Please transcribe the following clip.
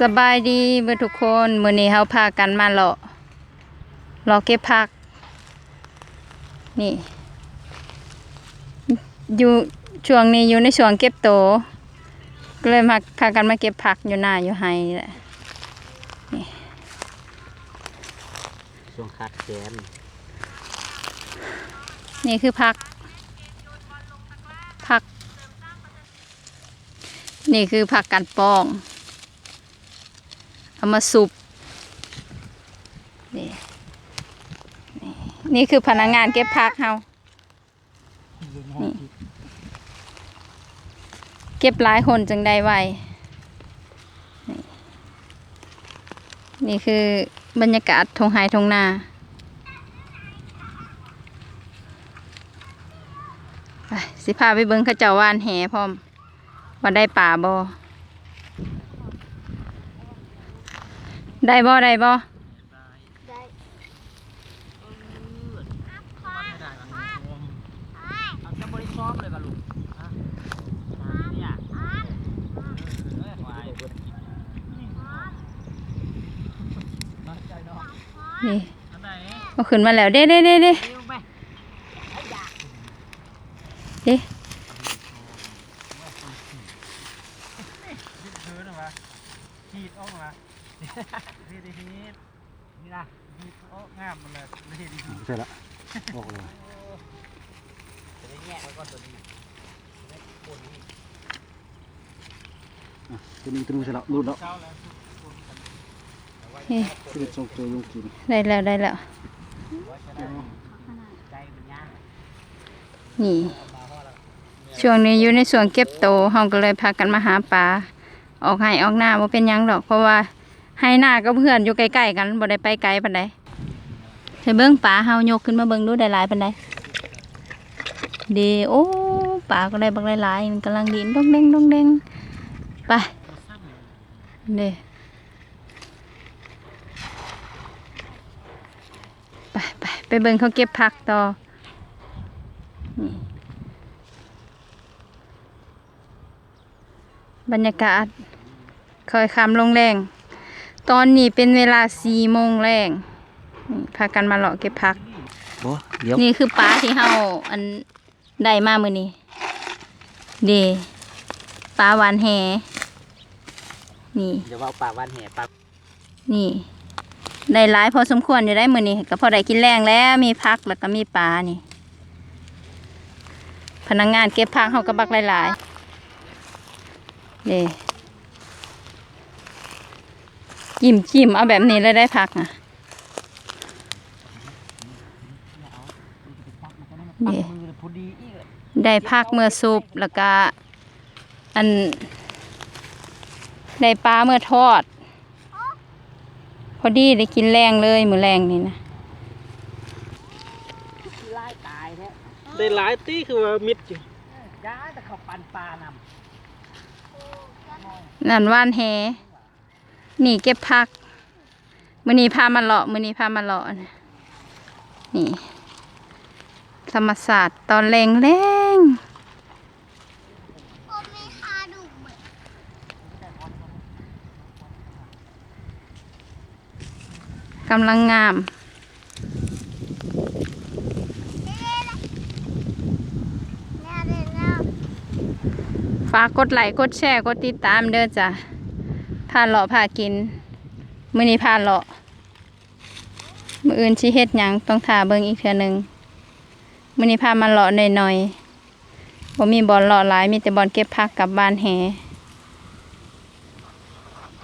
สบายดีเบื่อทุกคนมื้อนี้เฮาพากันมาเลาะเลาะเก็บผัก นี่ อยู่ช่วงนี้อยู่ในช่วงเก็บโตก็เลยมาพากันมาเก็บผักอยู่หน้าอยู่ไฮนี่แหละช่วงคัดแขนนี่คือผักผัก นี่คือผักกันปอง เอามาสุบนี่นี่นี่คือพนักงานเก็บผักเฮาเก็บหลายคนจึงได้ไวนี่คือบรรยากาศทงไฮทงนาไปสิพาไปเบิ่งขาเจ้าว่านแหพร้อมว่าได้ป่าบ่ ได้บ่ได้บ่เอาจะบริซ้อมเลยกับลุงฮะเนี่ยเออควายเบิดมาใจเนาะนี่อันไหนเอาขึ้นมาแล้วเด้เด้เด้เด้เร็วไหมเด้ยืดเดินออกมาขี ดีดิฮีดนี่นะฮีดโอ้งามมันเลยนี่ดิฮีดใช่ละบอกเลยจะได้แยกไว้วก่อนตัวนี้ได้ปนนี่อะตัวนี้ตัวนี้ใช่ละรูดแล้วเจ้าแล้วปนกันนี่ตัวนี้ส่งตัวยุงกินได้แล้วได้แล้วนี่ช่วงนี้อยู่ในส่วนเก็บโตเฮาก็เลยพากันมาหาปลาออกให้ออกหน้าบ่าเป็นยังดอกเพราะว่า ให้หน้ากับเพื่อนอยู่ใกล้ๆกันบ่ได้ไปไกลปานใดให้เบิ่งปลาเฮายกขึ้นมาเบิ่งดูได้หลายปานใดเดโอ้ปลาก็ได้บักหลายๆกำลังดินดองเด้งดองเด้งไปเด้ไปไปไปเบิ่งเขาเก็บผักต่อนี่บรรยากาศคอยคำลงแรง ตอนนี้เป็นเวลาสี่โมงแรงนี่พากันมาเลาะเก็บผักบ่เดี๋ยวนี่คือปลาที่เฮาอันได้มามือนี้เดปลาหวานแหนี่ เดี๋ยวว่าปากวันแห่ปากนี่ได้หลายพอสมควรอยู่ได้มือนี้ก็พอได้กินแรงแล้วมีพักแล้วก็มีปลานี่ พนักงานเก็บผักเขาก็บักหลายๆเด้ จิ้มจิ้มเอาแบบนี้เลยได้ผักอะปักนี่มือพอดีอีกเลยได้พักเมื่อซุปแล้วก็อัน ได้ปลาเมื่อทอด พอดีได้กินแรงเลยมือแรงนี่นะไล่ตายแท้ได้หลายตีคือว่ามิดอยู่ย้ายแต่เขาปันปลานนั่นว่านแห นี่เก็บผักมือนี้พามาเลาะมือนี้พามาเลาะนี่ธรรมศาสตร์ตอนแรงแรงกำลังงามฝากกดไลค์กดแชร์ กดติดตามเด้อจ้ะ พาเลาะพากิน มื้อนี้พาเลาะมื้ออื่นสิเฮ็ดหยังต้องท่าเบิ่งอีกเทื่อหนึงมื้อนี้พามาเลาะหน่อยๆบ่มีบอลเลาะหลายมีแต่บอลเก็บผักกลับบ้านแห